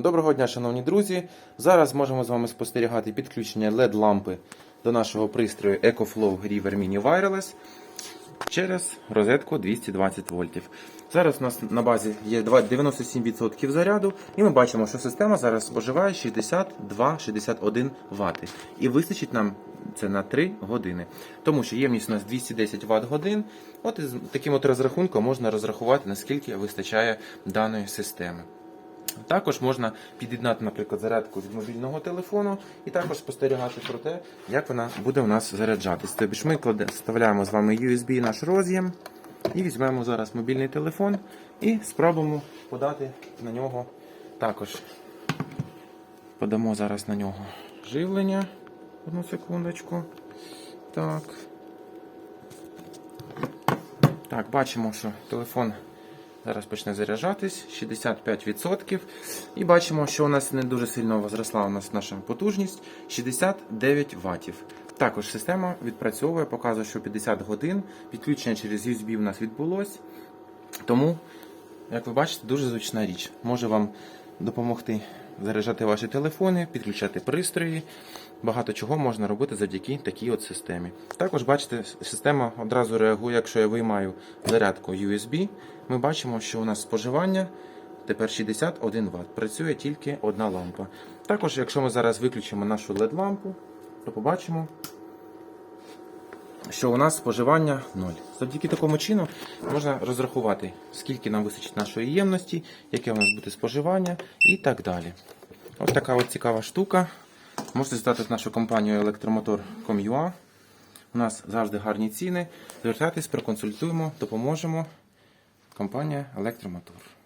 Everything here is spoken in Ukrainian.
Доброго дня, шановні друзі. Зараз можемо з вами спостерігати підключення LED-лампи до нашого пристрою EcoFlow River Mini Wireless через розетку 220 вольтів. Зараз у нас на базі є 97% заряду, і ми бачимо, що система зараз споживає 62-61 Вт. І вистачить нам це на 3 години. Тому що ємність у нас 210 Вт годин. От із таким от розрахунком можна розрахувати, наскільки вистачає даної системи. Також можна під'єднати, наприклад, зарядку від мобільного телефону і також спостерігати про те, як вона буде у нас заряджатись. Тобто ми вставляємо з вами USB наш роз'єм і візьмемо зараз мобільний телефон і спробуємо подати на нього також. Подамо зараз на нього живлення. Одну секундочку. Так. Так, бачимо, що телефон зараз почне заряджатись 65%. І бачимо, що у нас не дуже сильно возросла у нас наша потужність 69 Вт. Також система відпрацьовує, показує, що 50 годин. Підключення через USB у нас відбулось. Тому, як ви бачите, дуже зручна річ. Може вам допомогти заряджати ваші телефони, підключати пристрої. Багато чого можна робити завдяки такій от системі. Також бачите, система одразу реагує, якщо я виймаю зарядку USB. Ми бачимо, що у нас споживання тепер 61 Вт. Працює тільки одна лампа. Також, якщо ми зараз виключимо нашу LED-лампу, то побачимо, що у нас споживання 0. Завдяки такому чину можна розрахувати, скільки нам вистачить нашої ємності, яке у нас буде споживання і так далі. Ось така от цікава штука. Можете в нашу компанію електромотор.com.ua. У нас завжди гарні ціни. Звертайтесь, проконсультуємо, допоможемо. Компанія Електромотор.